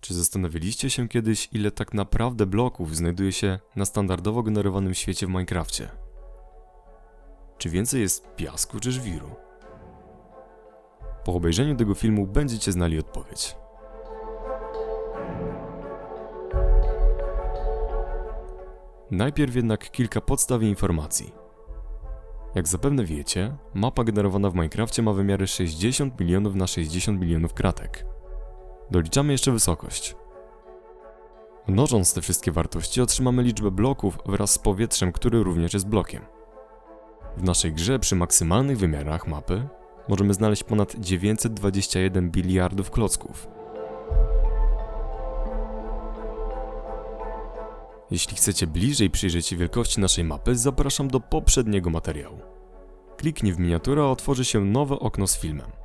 Czy zastanawialiście się kiedyś, ile tak naprawdę bloków znajduje się na standardowo generowanym świecie w Minecrafcie? Czy więcej jest piasku czy żwiru? Po obejrzeniu tego filmu będziecie znali odpowiedź. Najpierw jednak kilka podstaw i informacji. Jak zapewne wiecie, mapa generowana w Minecrafcie ma wymiary 60 milionów na 60 milionów kratek. Doliczamy jeszcze wysokość. Mnożąc te wszystkie wartości otrzymamy liczbę bloków wraz z powietrzem, który również jest blokiem. W naszej grze przy maksymalnych wymiarach mapy możemy znaleźć ponad 921 biliardów klocków. Jeśli chcecie bliżej przyjrzeć się wielkości naszej mapy, zapraszam do poprzedniego materiału. Kliknij w miniaturę, a otworzy się nowe okno z filmem.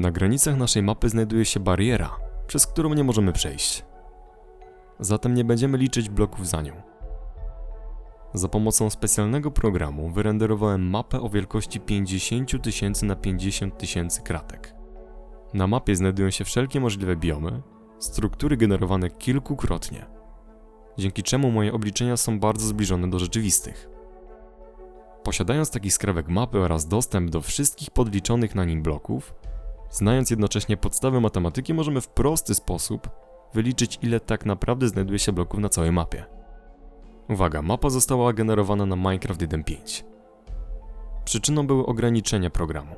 Na granicach naszej mapy znajduje się bariera, przez którą nie możemy przejść. Zatem nie będziemy liczyć bloków za nią. Za pomocą specjalnego programu wyrenderowałem mapę o wielkości 50 tysięcy na 50 tysięcy kratek. Na mapie znajdują się wszelkie możliwe biomy, struktury generowane kilkukrotnie, dzięki czemu moje obliczenia są bardzo zbliżone do rzeczywistych. Posiadając taki skrawek mapy oraz dostęp do wszystkich podliczonych na nim bloków, znając jednocześnie podstawy matematyki, możemy w prosty sposób wyliczyć, ile tak naprawdę znajduje się bloków na całej mapie. Uwaga, mapa została generowana na Minecraft 1.5. Przyczyną były ograniczenia programu.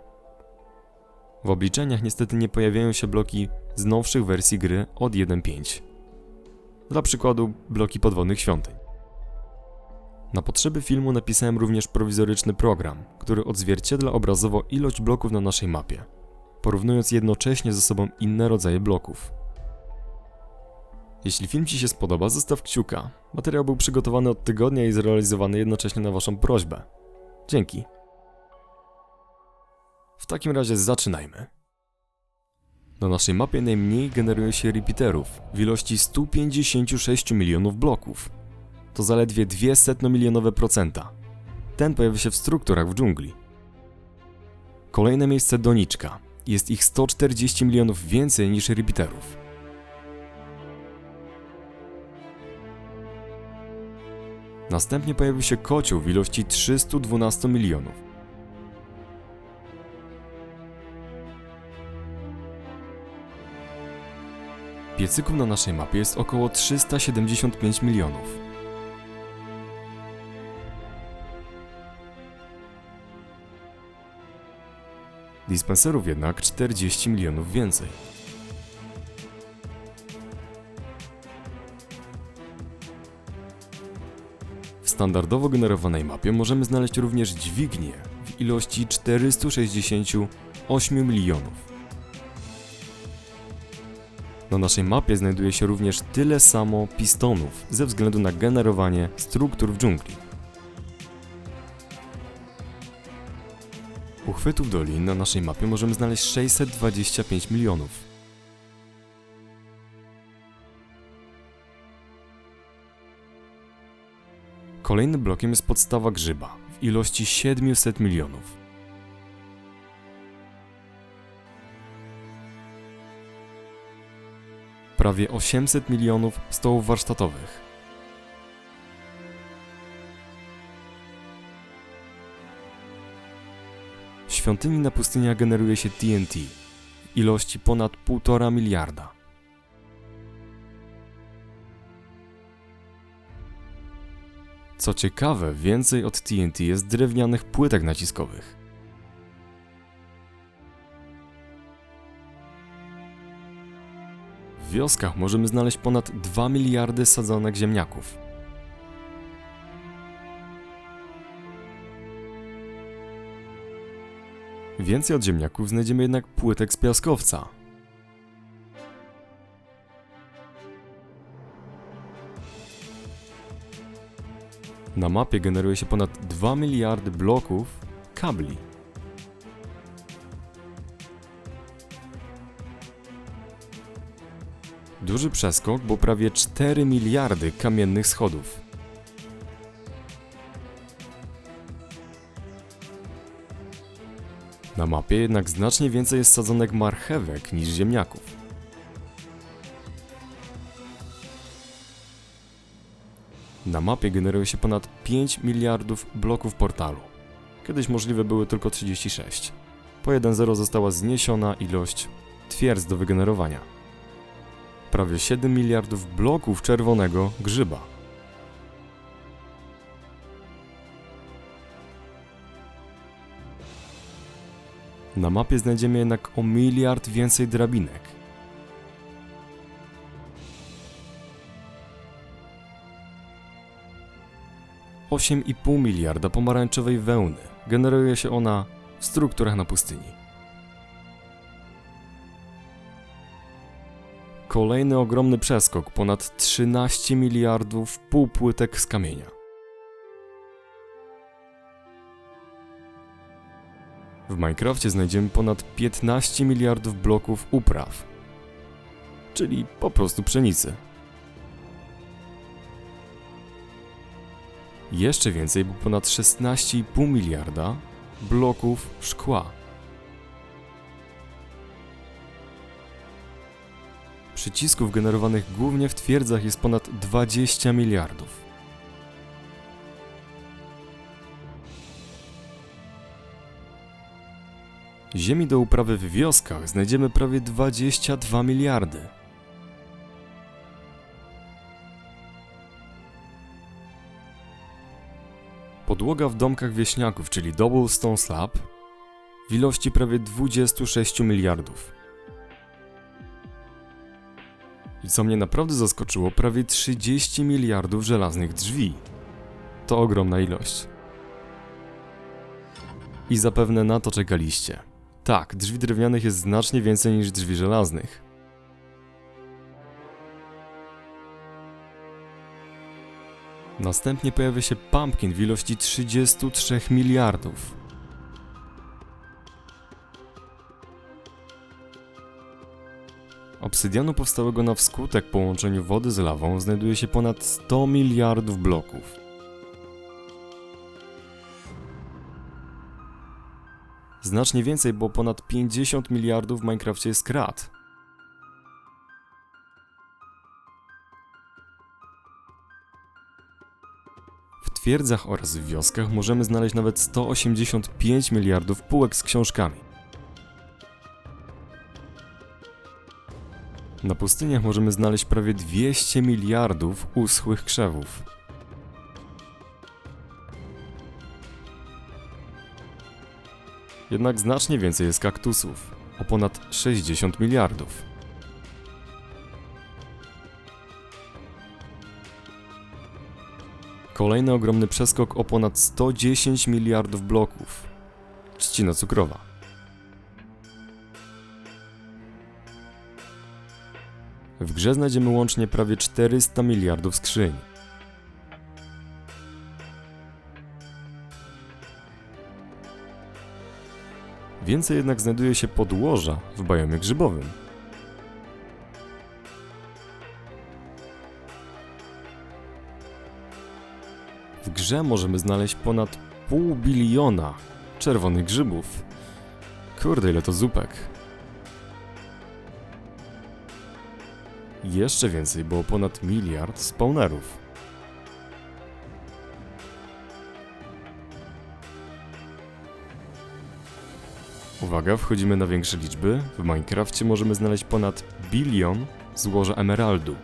W obliczeniach niestety nie pojawiają się bloki z nowszych wersji gry od 1.5. Dla przykładu bloki podwodnych świątyń. Na potrzeby filmu napisałem również prowizoryczny program, który odzwierciedla obrazowo ilość bloków na naszej mapie, porównując jednocześnie ze sobą inne rodzaje bloków. Jeśli film Ci się spodoba, zostaw kciuka. Materiał był przygotowany od tygodnia i zrealizowany jednocześnie na Waszą prośbę. Dzięki. W takim razie zaczynajmy. Na naszej mapie najmniej generuje się repeaterów w ilości 156 milionów bloków. To zaledwie 200 milionowe procenta. Ten pojawia się w strukturach w dżungli. Kolejne miejsce doniczka. Jest ich 140 milionów więcej niż repeaterów. Następnie pojawił się kocioł w ilości 312 milionów. Piecyków na naszej mapie jest około 375 milionów. Dispenserów jednak 40 milionów więcej. W standardowo generowanej mapie możemy znaleźć również dźwignię w ilości 468 milionów. Na naszej mapie znajduje się również tyle samo pistonów ze względu na generowanie struktur w dżungli. Uchwytów dolin na naszej mapie możemy znaleźć 625 milionów. Kolejnym blokiem jest podstawa grzyba w ilości 700 milionów. Prawie 800 milionów stołów warsztatowych. Świątyni na pustyniach generuje się TNT w ilości ponad 1,5 miliarda. Co ciekawe, więcej od TNT jest drewnianych płytek naciskowych. W wioskach możemy znaleźć ponad 2 miliardy sadzonek ziemniaków. Więcej od ziemniaków znajdziemy jednak płytek z piaskowca. Na mapie generuje się ponad 2 miliardy bloków kabli. Duży przeskok, bo prawie 4 miliardy kamiennych schodów. Na mapie jednak znacznie więcej jest sadzonek marchewek niż ziemniaków. Na mapie generuje się ponad 5 miliardów bloków portalu. Kiedyś możliwe były tylko 36. Po 1.0 została zniesiona ilość twierdz do wygenerowania. Prawie 7 miliardów bloków czerwonego grzyba. Na mapie znajdziemy jednak o miliard więcej drabinek. Osiem i pół miliarda pomarańczowej wełny. Generuje się ona w strukturach na pustyni. Kolejny ogromny przeskok, ponad 13 miliardów półpłytek z kamienia. W Minecrafcie znajdziemy ponad 15 miliardów bloków upraw, czyli po prostu pszenicy. Jeszcze więcej, bo ponad 16,5 miliarda bloków szkła. Przycisków generowanych głównie w twierdzach jest ponad 20 miliardów. Ziemi do uprawy w wioskach znajdziemy prawie 22 miliardy. Podłoga w domkach wieśniaków, czyli double stone slab, w ilości prawie 26 miliardów. I co mnie naprawdę zaskoczyło, prawie 30 miliardów żelaznych drzwi. To ogromna ilość. I zapewne na to czekaliście. Tak, drzwi drewnianych jest znacznie więcej niż drzwi żelaznych. Następnie pojawia się pumpkin w ilości 33 miliardów. Obsydianu powstałego na wskutek połączeniu wody z lawą znajduje się ponad 100 miliardów bloków. Znacznie więcej, bo ponad 50 miliardów w Minecrafcie jest krat. W twierdzach oraz w wioskach możemy znaleźć nawet 185 miliardów półek z książkami. Na pustyniach możemy znaleźć prawie 200 miliardów uschłych krzewów. Jednak znacznie więcej jest kaktusów o ponad 60 miliardów. Kolejny ogromny przeskok o ponad 110 miliardów bloków. Trzcina cukrowa. W grze znajdziemy łącznie prawie 400 miliardów skrzyń. Więcej jednak znajduje się podłoża w biomie grzybowym. W grze możemy znaleźć ponad pół biliona czerwonych grzybów. Kurde, ile to zupek. Jeszcze więcej, było ponad miliard spawnerów. Uwaga, wchodzimy na większe liczby. W Minecrafcie możemy znaleźć ponad bilion złoża emeraldu.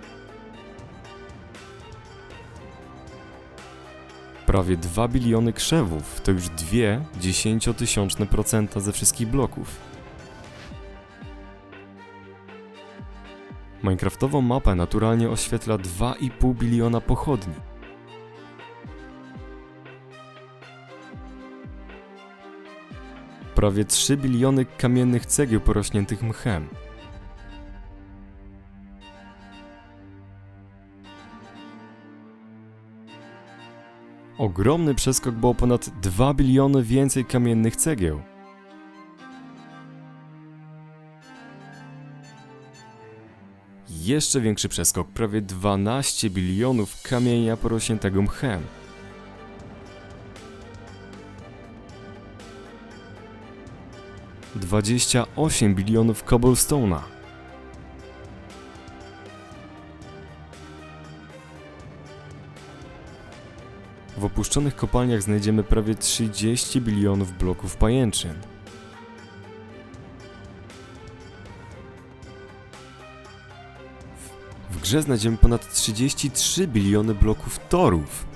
Prawie 2 biliony krzewów to już dwie dziesięciotysiączne procenta ze wszystkich bloków. Minecraftową mapę naturalnie oświetla 2,5 biliona pochodni. Prawie 3 biliony kamiennych cegieł porośniętych mchem. Ogromny przeskok, bo o ponad 2 biliony więcej kamiennych cegieł. Jeszcze większy przeskok, prawie 12 bilionów kamienia porośniętego mchem. 28 bilionów cobblestone'a. W opuszczonych kopalniach znajdziemy prawie 30 bilionów bloków pajęczyn. W grze znajdziemy ponad 33 biliony bloków torów.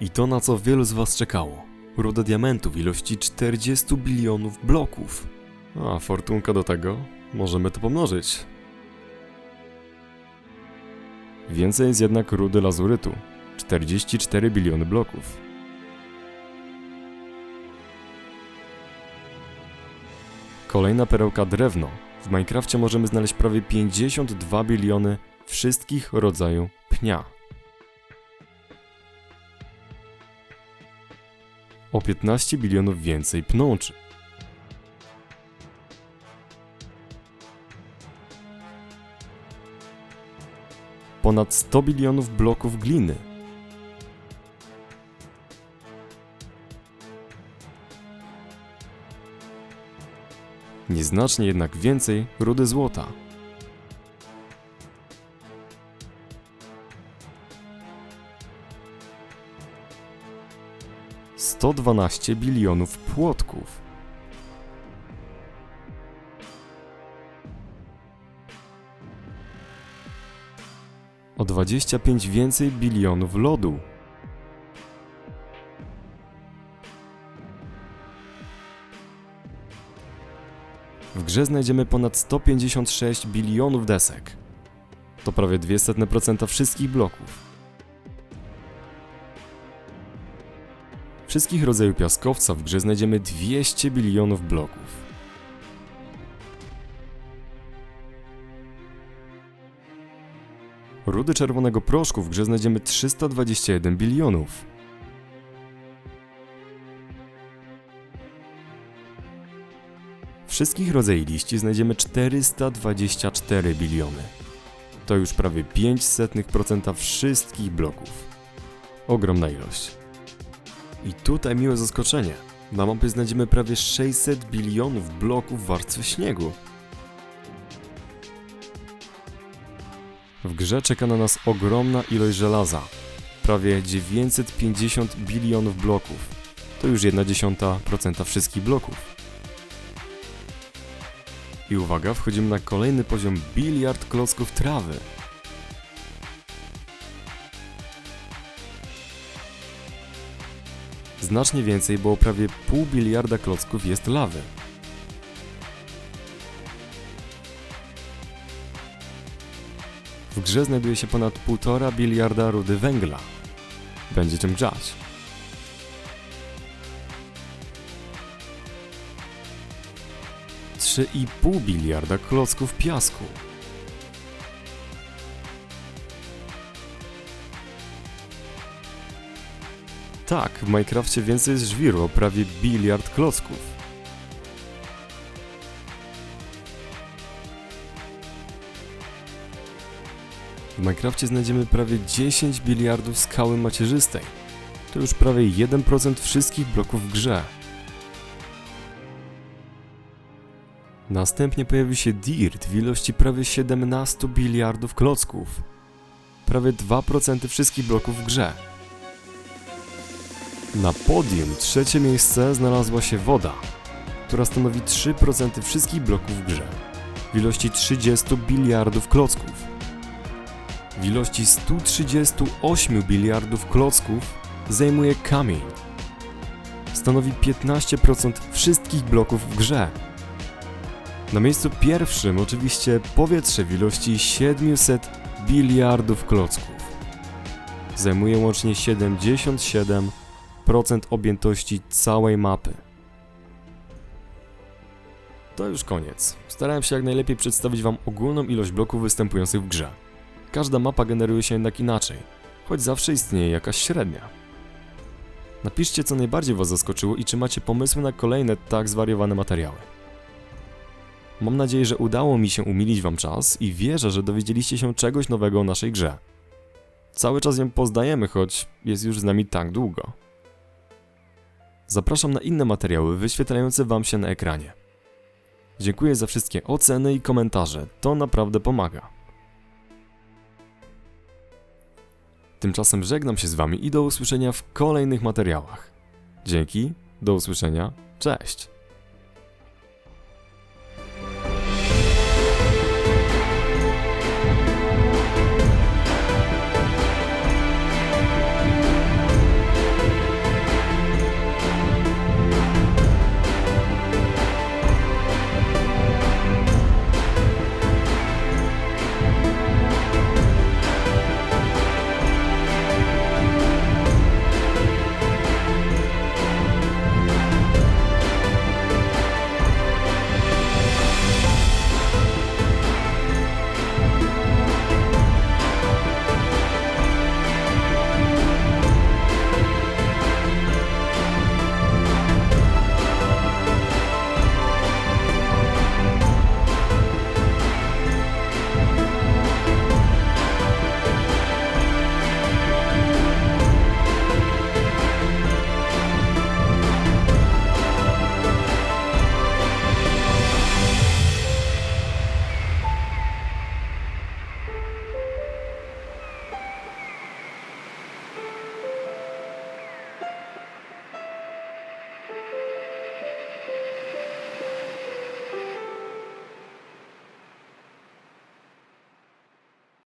I to na co wielu z Was czekało. Ruda diamentu w ilości 40 bilionów bloków. A fortunka do tego? Możemy to pomnożyć. Więcej jest jednak rudy lazurytu. 44 biliony bloków. Kolejna perełka drewno. W Minecrafcie możemy znaleźć prawie 52 biliony wszystkich rodzajów pnia. O 15 bilionów więcej pnączy. Ponad 100 bilionów bloków gliny. Nieznacznie jednak więcej rudy złota. Sto dwanaście bilionów płotków. O 25 więcej bilionów lodu. W grze znajdziemy ponad 156 bilionów desek. To prawie 200% wszystkich bloków. Wszystkich rodzajów piaskowca w grze znajdziemy 200 bilionów bloków. Rudy czerwonego proszku w grze znajdziemy 321 bilionów. Wszystkich rodzajów liści znajdziemy 424 biliony. To już prawie 0,05% wszystkich bloków. Ogromna ilość. I tutaj miłe zaskoczenie. Na mapie znajdziemy prawie 600 bilionów bloków w warstwie śniegu. W grze czeka na nas ogromna ilość żelaza. Prawie 950 bilionów bloków. To już 1,1% wszystkich bloków. I uwaga, wchodzimy na kolejny poziom biliard klocków trawy. Znacznie więcej, bo prawie pół biliarda klocków jest lawy. W grze znajduje się ponad 1,5 biliarda rudy węgla. Będzie czym grzać. Pół biliarda klocków piasku. Tak, w Minecrafcie więcej jest żwiru o prawie biliard klocków. W Minecrafcie znajdziemy prawie 10 biliardów skały macierzystej. To już prawie 1% wszystkich bloków w grze. Następnie pojawi się Dirt w ilości prawie 17 biliardów klocków. Prawie 2% wszystkich bloków w grze. Na podium trzecie miejsce znalazła się woda, która stanowi 3% wszystkich bloków w grze. W ilości 30 biliardów klocków. W ilości 138 biliardów klocków zajmuje kamień. Stanowi 15% wszystkich bloków w grze. Na miejscu pierwszym oczywiście powietrze w ilości 700 biliardów klocków. Zajmuje łącznie 77% objętości całej mapy. To już koniec. Starałem się jak najlepiej przedstawić Wam ogólną ilość bloków występujących w grze. Każda mapa generuje się jednak inaczej, choć zawsze istnieje jakaś średnia. Napiszcie, co najbardziej Was zaskoczyło i czy macie pomysły na kolejne tak zwariowane materiały. Mam nadzieję, że udało mi się umilić Wam czas i wierzę, że dowiedzieliście się czegoś nowego o naszej grze. Cały czas ją poznajemy, choć jest już z nami tak długo. Zapraszam na inne materiały wyświetlające Wam się na ekranie. Dziękuję za wszystkie oceny i komentarze, to naprawdę pomaga. Tymczasem żegnam się z Wami i do usłyszenia w kolejnych materiałach. Dzięki, do usłyszenia, cześć!